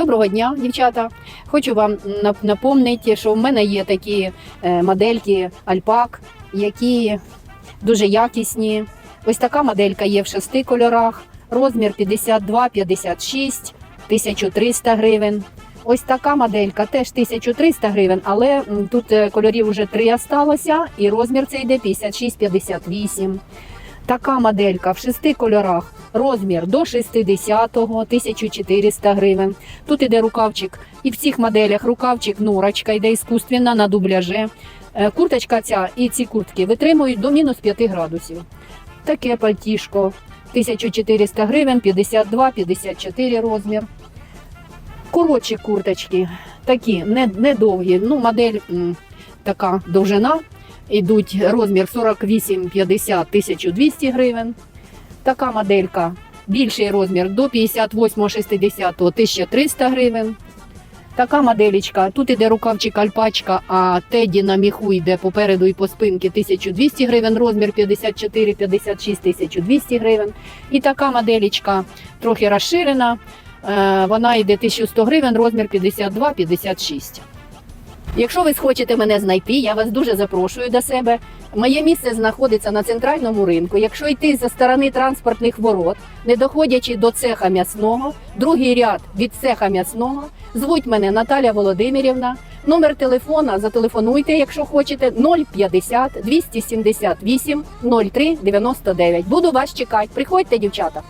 Доброго дня, дівчата. Хочу вам напомнити, що в мене є такі е, модельки альпак, які дуже якісні. Ось така моделька є в шести кольорах, розмір 52-56, 1300 гривень. Ось така моделька теж 1300 гривень, але тут е, кольорів вже три осталося, і розмір це йде 56-58. Така моделька в шести кольорах, розмір до 60-го, 1400 гривень. Тут іде рукавчик, і в цих моделях рукавчик норочка йде іскусственна на дубляже. Е, Курточка ця і ці куртки витримують до мінус 5 градусів. Таке пальтішко 1400 гривень, 52-54 розмір. Коротші курточки, такі не, недовгі. Ну, модель м, така довжина. Ідуть розмір 48-50 1200 гривень. Така моделька більший розмір до 58-60 1300 гривень. Така моделечка. Тут іде рукавчик альпачка, а теді на міху йде попереду і по спинці 1200 гривень, розмір 54-56 1200 гривень. І така моделечка трохи розширена. е, Вона йде 1100 гривень, розмір 52-56. Якщо ви схочете мене знайти, я вас дуже запрошую до себе. Моє місце знаходиться на центральному ринку. Якщо йти за сторони транспортних ворот, не доходячи до цеха м'ясного, другий ряд від цеха м'ясного, звуть мене Наталя Володимирівна. Номер телефона зателефонуйте, якщо хочете, 050 278 03 99. Буду вас чекати. Приходьте, дівчата.